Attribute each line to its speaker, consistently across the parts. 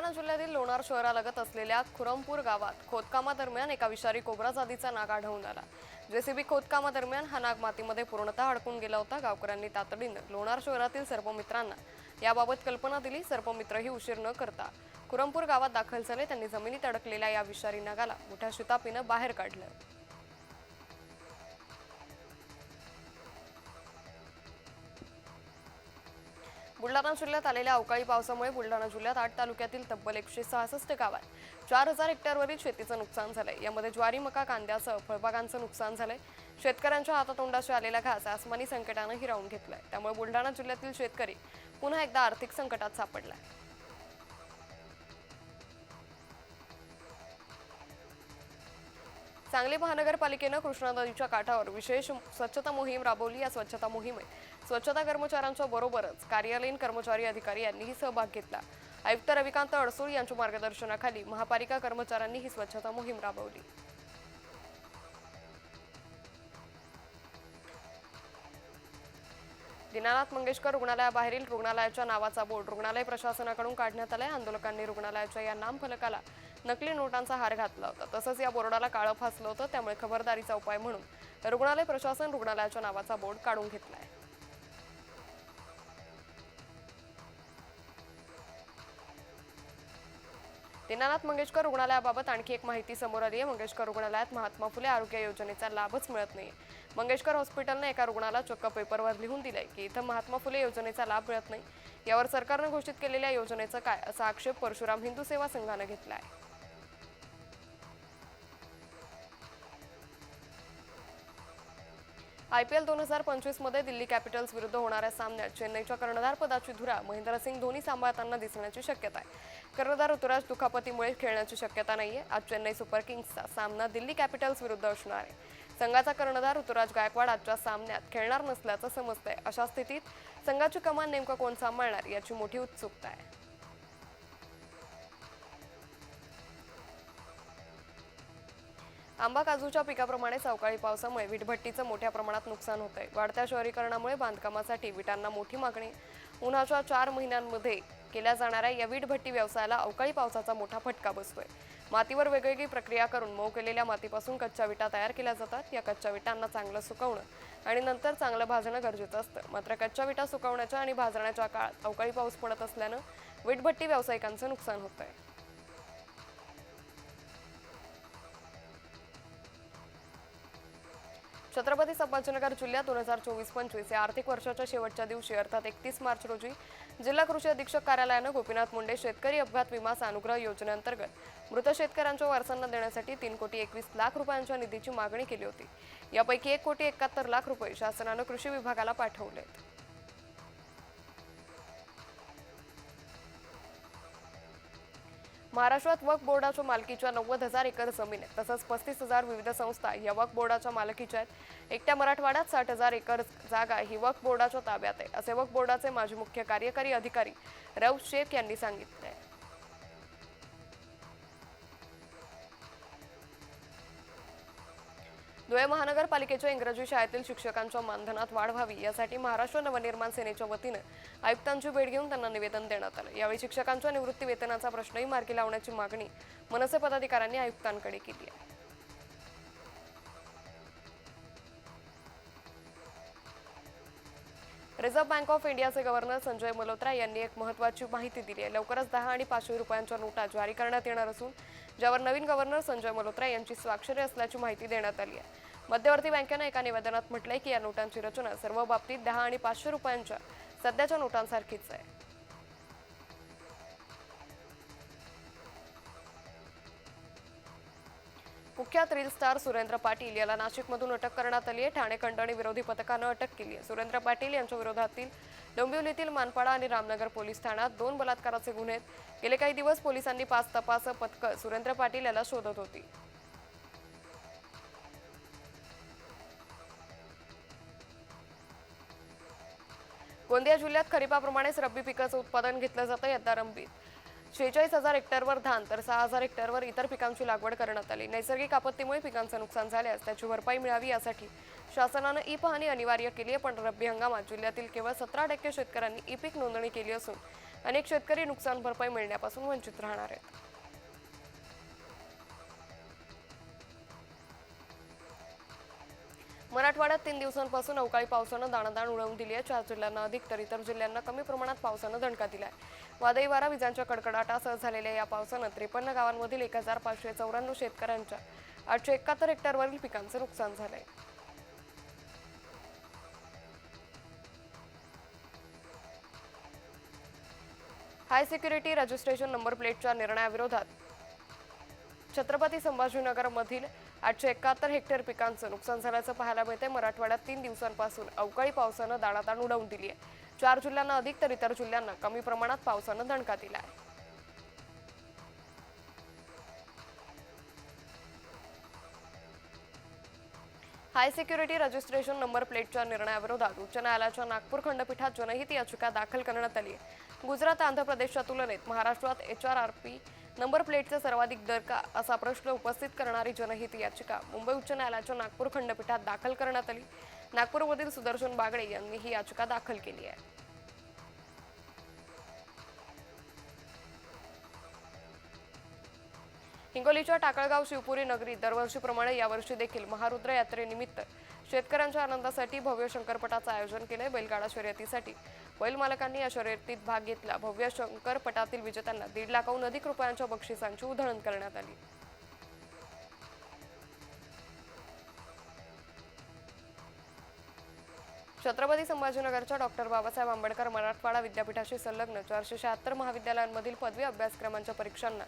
Speaker 1: बुलढाणा जिल्ह्यातील लोणार शहरालगत असलेल्या खुरमपूर गावात खोदकामादरम्यान एका विषारी कोबरा जातीचा नाग आढळून आला. जेसीबी खोदकामादरम्यान हा नाग मातीमध्ये पूर्णतः अडकून गेला होता. गावकऱ्यांनी तातडीनं लोणार शहरातील सर्पमित्रांना याबाबत कल्पना दिली. सर्पमित्रही उशीर न करता खुरमपूर गावात दाखल झाले. त्यांनी जमिनीत अडकलेल्या या विषारी नागाला मोठ्या शितापीनं बाहेर काढलं. बुलढाणा जिल्ह्यात आलेल्या अवकाळी पावसामुळे बुलढाणा जिल्ह्यात आठ तालुक्यातील तब्बल एकशे सहासष्ट गावात चार हजार हेक्टरवरील शेतीचं नुकसान झालंय. यामध्ये ज्वारी मका कांद्यासह फळबागांचं नुकसान झालंय. शेतकऱ्यांच्या हातातोंडाशी आलेला घास आसमानी संकटानं हिरावून घेतलाय. त्यामुळे बुलढाणा जिल्ह्यातील शेतकरी पुन्हा एकदा आर्थिक संकटात सापडलाय. सांगली महानगरपालिकेनं कृष्णा नदीच्या काठावर विशेष स्वच्छता मोहीम राबवली. या स्वच्छता मोहिमेत स्वच्छता कर्मचाऱ्यांच्या बरोबरच कार्यालयीन कर्मचारी अधिकारी यांनीही सहभाग घेतला. आयुक्त रविकांत अडसूळ यांच्या मार्गदर्शनाखाली महापालिका कर्मचाऱ्यांनी ही स्वच्छता मोहीम राबवली. दीनानाथ मंगेशकर रुग्णालयाबाहेरील रुग्णालयाच्या नावाचा बोर्ड रुग्णालय प्रशासनाकडून काढण्यात आलाय. आंदोलकांनी रुग्णालयाच्या या नामफलकाला नकली नोटांचा हार घातला होता. तसंच या बोर्डाला काळं फासलं होतं त्यामुळे खबरदारीचा उपाय म्हणून रुग्णालय प्रशासन रुग्णालयाच्या नावाचा बोर्ड काढून घेतलाय. दीनानाथ मंगेशकर रुग्णालयाबाबत आणखी एक माहिती समोर आली आहे. मंगेशकर रुग्णालयात महात्मा फुले आरोग्य योजनेचा लाभच मिळत नाही. मंगेशकर हॉस्पिटलने एका रुग्णाला चक्क पेपरवर लिहून दिलंय की इथं महात्मा फुले योजनेचा लाभ मिळत नाही. यावर सरकारनं घोषित केलेल्या योजनेचं काय असा आक्षेप परशुराम हिंदू सेवा संघानं घेतला आहे आय पी एल दोन हजार पंचवीसमध्ये दिल्ली कॅपिटल्स विरुद्ध होणाऱ्या सामन्यात चेन्नईच्या कर्णधार पदाची धुरा महेंद्रसिंग धोनी सांभाळताना दिसण्याची शक्यता आहे. कर्णधार ऋतुराज दुखापतीमुळे खेळण्याची शक्यता नाही आहे आज चेन्नई सुपर किंग्सचा सामना दिल्ली कॅपिटल्स विरुद्ध असणार आहे. संघाचा कर्णधार ऋतुराज गायकवाड आजच्या सामन्यात खेळणार नसल्याचं समजतंय. अशा स्थितीत संघाची कमान नेमकं कोण सांभाळणार याची मोठी उत्सुकता आहे. आंबा काजूच्या पिकाप्रमाणेच अवकाळी पावसामुळे विटभट्टीचं मोठ्या प्रमाणात नुकसान होत आहे वाढत्या शहरीकरणामुळे बांधकामासाठी विटांना मोठी मागणी. उन्हाच्या चार महिन्यांमध्ये केल्या जाणाऱ्या या वीटभट्टी व्यवसायाला अवकाळी पावसाचा मोठा फटका बसतोय. मातीवर वेगवेगळी प्रक्रिया करून मऊ केलेल्या मातीपासून कच्च्या विटा तयार केल्या जातात. या कच्च्या विटांना चांगलं सुकवणं आणि नंतर चांगलं भाजणं गरजेचं असतं. मात्र कच्च्या विटा सुकवण्याच्या आणि भाजण्याच्या काळात अवकाळी पाऊस पडत असल्यानं वीटभट्टी व्यावसायिकांचं नुकसान होत आहे छत्रपती संभाजीनगर जिल्ह्यात दोन हजार चोवीस पंचवीस या आर्थिक वर्षाच्या शेवटच्या दिवशी अर्थात एकतीस मार्च रोजी जिल्हा कृषी अधीक्षक कार्यालयानं गोपीनाथ मुंडे शेतकरी अपघात विमा सानुग्रह योजनेअंतर्गत मृत शेतकऱ्यांच्या वारसांना देण्यासाठी तीन कोटी एकवीस लाख रुपयांच्या निधीची मागणी केली होती. यापैकी एक कोटी एकाहत्तर लाख रुपये शासनानं कृषी विभागाला पाठवले महाराष्ट्रात वक्फ बोर्डाच्या मालकीच्या नव्वद हजार एकर जमीन आहे. तसंच पस्तीस हजार विविध संस्था या वक्फ बोर्डाच्या मालकीच्या आहेत. एकट्या मराठवाड्यात साठ हजार एकर जागा ही वक्फ बोर्डाच्या ताब्यात आहे असे वक्फ बोर्डाचे माजी मुख्य कार्यकारी अधिकारी रव शेख यांनी सांगितले धुळे महानगरपालिकेच्या इंग्रजी शाळेतील शिक्षकांच्या मानधनात वाढ व्हावी यासाठी महाराष्ट्र नवनिर्माण सेनेच्या वतीनं आयुक्तांची भेट घेऊन त्यांना निवेदन देण्यात आलं. यावेळी शिक्षकांच्या निवृत्ती वेतनाचा प्रश्नही मार्गी लावण्याची मागणी मनसे पदाधिकाऱ्यांनी आयुक्तांकडे केली आहे. रिझर्व्ह बँक ऑफ इंडियाचे गव्हर्नर संजय मल्होत्रा यांनी एक महत्त्वाची माहिती दिली आहे. लवकरच दहा आणि पाचशे रुपयांच्या नोटा जारी करण्यात येणार असून ज्यावर नवीन गव्हर्नर संजय मल्होत्रा यांची स्वाक्षरी असल्याची माहिती देण्यात आली आहे. मध्यवर्ती बँकेनं एका निवेदनात म्हटलंय की या नोटांची रचना सर्व बाबतीत दहा आणि पाचशे रुपयांच्या सध्याच्या नोटांसारखीच आहे. कुख्यात रील स्टार सुरेंद्र पाटील याला नाशिकमधून अटक करण्यात आली आहे. ठाणे खंडणी विरोधी पथकानं अटक केली आहे. सुरेंद्र पाटील यांच्या विरोधातील डोंबिवलीतील मानपाडा आणि रामनगर पोलीस ठाण्यात दोन बलात्काराचे गुन्हे आहेत. गेले काही दिवस पोलिसांनी पाच तपास पथकं सुरेंद्र पाटील याला शोधत होती. गोंदिया जिल्ह्यात खरीपाप्रमाणेच रब्बी पिकाचं उत्पादन घेतलं जातं यंदा रंबीत शेहेचाळीस हजार हेक्टरवर धान तर सहा हजार हेक्टरवर इतर पिकांची लागवड करण्यात आली. नैसर्गिक आपत्तीमुळे पिकांचं नुकसान झाल्यास त्याची भरपाई मिळावी यासाठी शासनानं ई पाहणी अनिवार्य केली आहे पण रब्बी हंगामात जिल्ह्यातील केवळ सतरा टक्के शेतकऱ्यांनी ई पीक नोंदणी केली असून अनेक शेतकरी नुकसान भरपाई मिळण्यापासून वंचित राहणार आहेत. मराठवाड्यात तीन दिवसांपासून अवकाळी पावसानं दाणादाण उडवून दिली आहे. चार जिल्ह्यांना अधिक तर इतर जिल्ह्यांना कमी प्रमाणात पावसानं दणका दिलाय. वादळी वारा विजांच्या कडकडाटासह झालेल्या या पावसानं त्रेपन्न गावांमधील एक हजार पाचशे चौऱ्याण्णव शेतकऱ्यांच्या आठशे एकाहत्तर हेक्टरवरील पिकांचं नुकसान झालं आहे हाय सिक्युरिटी रजिस्ट्रेशन नंबर प्लेटच्या निर्णयाविरोधात छत्रपती संभाजीनगरमधील आठशे एकाहत्तर हेक्टर पिकांचं नुकसान झाल्याचं पाहायला मिळते मराठवाड्यात तीन दिवसांपासून अवकाळी पावसानं दाणादाण उडवून दिली आहे. चार जिल्ह्यांना अधिक तर इतर जिल्ह्यांना कमी प्रमाणात पावसानं दणका दिला आहे. हाय सिक्युरिटी रजिस्ट्रेशन नंबर प्लेटच्या निर्णयाविरोधात उच्च न्यायालयाच्या नागपूर खंडपीठात जनहित याचिका दाखल करण्यात आली आहे. गुजरात आंध्र प्रदेशच्या तुलनेत महाराष्ट्रात H R R P number प्लेटचे सर्वाधिक दर का असा प्रश्न उपस्थित करणारी जनहित याचिका मुंबई उच्च न्यायालयाच्या नागपूर खंडपीठात दाखल करण्यात आली. नागपूरमधील सुदर्शन बागडे यांनी ही याचिका दाखल केली आहे. हिंगोलीच्या टाकळगाव शिवपुरी नगरी दरवर्षीप्रमाणे यावर्षी देखील महारुद्र यात्रेनिमित्त शेतकऱ्यांच्या आनंदासाठी भव्य शंकरपटाचं आयोजन केलंय बैलगाडा शर्यतीसाठी. बैल मालकांनी या शर्यतीत भाग घेतला. भव्य शंकरपटातील विजेत्यांना दीड लाखाहून अधिक रुपयांच्या बक्षिसांची उधळण करण्यात आली. छत्रपती संभाजीनगरच्या डॉक्टर बाबासाहेब आंबेडकर मराठवाडा विद्यापीठाशी संलग्न चारशे शहात्तर महाविद्यालयांमधील पदवी अभ्यासक्रमांच्या परीक्षांना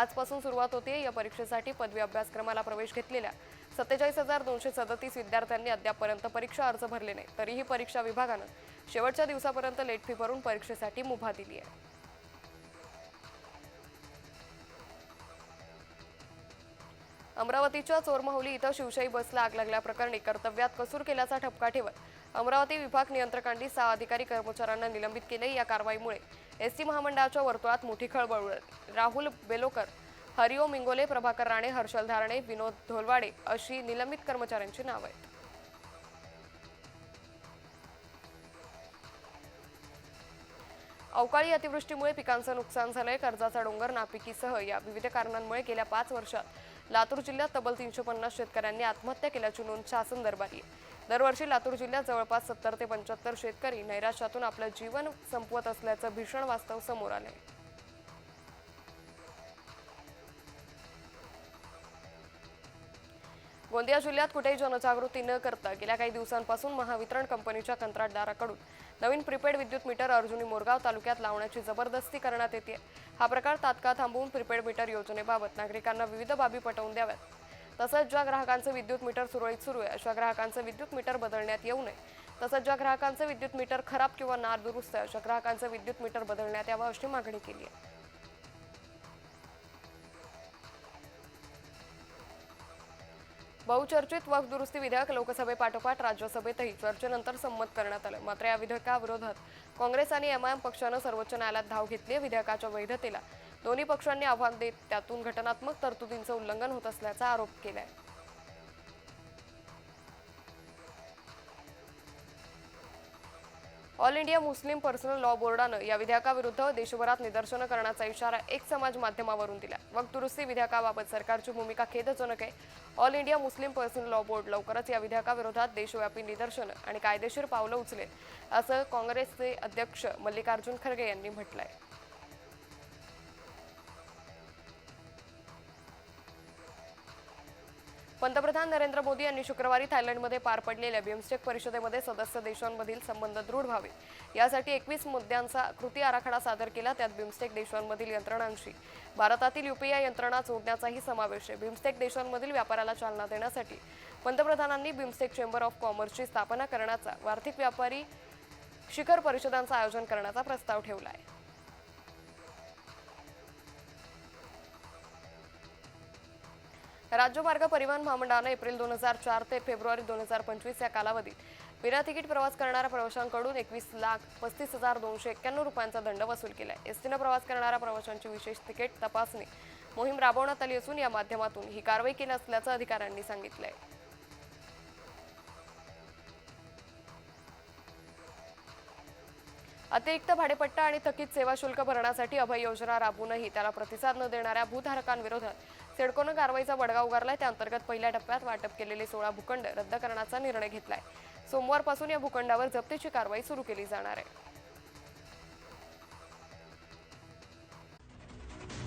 Speaker 1: आजपासून सुरुवात होते या परीक्षेसाठी पदवी अभ्यासक्रमाला प्रवेश घेतलेल्या सत्तेचाळीस हजार दोनशे सदतीस विद्यार्थ्यांनी अद्यापपर्यंत परीक्षा अर्ज भरले नाही तरीही परीक्षा विभागानं शेवटच्या दिवसापर्यंत लेट फी भरून परीक्षेसाठी मुभा दिली आहे. अमरावतीच्या चोरमाहुली इथं शिवशाही बसला आग लागल्याप्रकरणी कर्तव्यात कसूर केल्याचा ठपका ठेवत अमरावती विभाग नियंत्रकांनी सहा अधिकारी कर्मचाऱ्यांना निलंबित केले या कारवाईमुळे एसटी महामंडळाच्या वर्तुळात मोठी खळबळ उडाली. राहुल बेलोकर हरिओम इंगोले प्रभाकर राणे हर्षल धारणे विनोद धोलवाडे अशी निलंबित कर्मचाऱ्यांची नावं आहेत. अवकाळी अतिवृष्टीमुळे पिकांचं नुकसान झालंय. कर्जाचा डोंगर नापिकीसह या विविध कारणांमुळे गेल्या पाच वर्षात लातूर जिल्ह्यात तब्बल तीनशे पन्नास शेतकऱ्यांनी आत्महत्या केल्याची नोंद शासन दरबारी आहे. दरवर्षी लातूर जिल्ह्यात जवळपास सत्तर ते पंच्याहत्तर शेतकरी नैराश्यातून आपलं जीवन संपवत असल्याचं भीषण वास्तव समोर आलंय. गोंदिया जिल्ह्यात कुठेही जनजागृती न करता गेल्या काही दिवसांपासून महावितरण कंपनीच्या कंत्राटदाराकडून नवीन प्रीपेड विद्युत मीटर अर्जुनी मोरगाव तालुक्यात लावण्याची जबरदस्ती करण्यात येते हा प्रकार तात्काळ थांबवून प्रीपेड मीटर योजनेबाबत नागरिकांना विविध बाबी पटवून द्याव्यात. तसंच ज्या ग्राहकांचं विद्युत मीटर सुरळीत सुरू आहे अशा ग्राहकांचं विद्युत मीटर बदलण्यात येऊ नये. तसंच ज्या ग्राहकांचं विद्युत मीटर खराब किंवा नारदुरुस्त आहे अशा ग्राहकांचं विद्युत मीटर बदलण्यात यावं अशी मागणी केली आहे. बहुचर्चित वक्फ दुरुस्ती विधेयक लोकसभेपाठोपाठ राज्यसभेतही चर्चेनंतर संमत करण्यात आलं. मात्र या विधेयकाविरोधात काँग्रेस आणि एमआयएम पक्षानं सर्वोच्च न्यायालयात धाव घेतली विधेयकाच्या वैधतेला. दोन्ही पक्षांनी आव्हान देत त्यातून घटनात्मक तरतुदींचं उल्लंघन होत असल्याचा आरोप केलाय. All India Muslim personal law बोर्डानं या विधेयकाविरुद्ध देशभरात निदर्शनं करण्याचा इशारा एक समाज माध्यमावरून दिला. वक्त दुरुस्ती विधेयकाबाबत सरकारची भूमिका खेदजनक आहे. All India Muslim personal law board लवकरच या विधेयकाविरोधात देशव्यापी निदर्शनं आणि कायदेशीर पावलं उचलेल असं काँग्रेसचे अध्यक्ष मल्लिकार्जुन खरगे यांनी म्हटलं आहे पंतप्रधान नरेंद्र मोदी यांनी शुक्रवारी थायलंडमध्ये पार पडलेल्या बिमस्टेक परिषदेमध्ये सदस्य देशांमधील संबंध दृढ व्हावे. यासाठी एकवीस मुद्द्यांचा कृती आराखडा सादर केला त्यात बिमस्टेक देशांमधील यंत्रणांशी. भारतातील युपीआय यंत्रणा जोडण्याचाही समावेश आहे. बिमस्टेक देशांमधील व्यापाराला चालना देण्यासाठी पंतप्रधानांनी बिमस्टेक चेंबर ऑफ कॉमर्सची स्थापना करण्याचा आर्थिक व्यापारी शिखर परिषदांचं आयोजन करण्याचा प्रस्ताव ठेवला आहे. राज्य मार्ग परिवहन महामंडळानं एप्रिल दोन हजार चार ते फेब्रुवारी दोन हजार पंचवीस या कालावधीत विना तिकीट प्रवास करणाऱ्या प्रवाशांकडून एकवीस लाख पस्तीस हजार दोनशे एक्क्याण्णव रुपयांचा दंड वसूल केला आहे एसटीनं प्रवास करणाऱ्या प्रवाशांची विशेष तिकीट तपासणी मोहीम राबवण्यात आली असून या माध्यमातून ही कारवाई केली असल्याचं अधिकाऱ्यांनी सांगितलंय. अतिरिक्त भाडेपट्टा आणि थकीत सेवा शुल्क भरण्यासाठी अभय योजना राबवूनही त्याला प्रतिसाद न देणाऱ्या भूधारकांविरोधात सिडकोनं कारवाईचा बडगा उगारलाय. त्या अंतर्गत पहिल्या टप्प्यात वाटप केलेले सोळा भूखंड रद्द करण्याचा निर्णय घेतलाय. सोमवारपासून या भूखंडावर जप्तीची कारवाई सुरू केली जाणार आहे.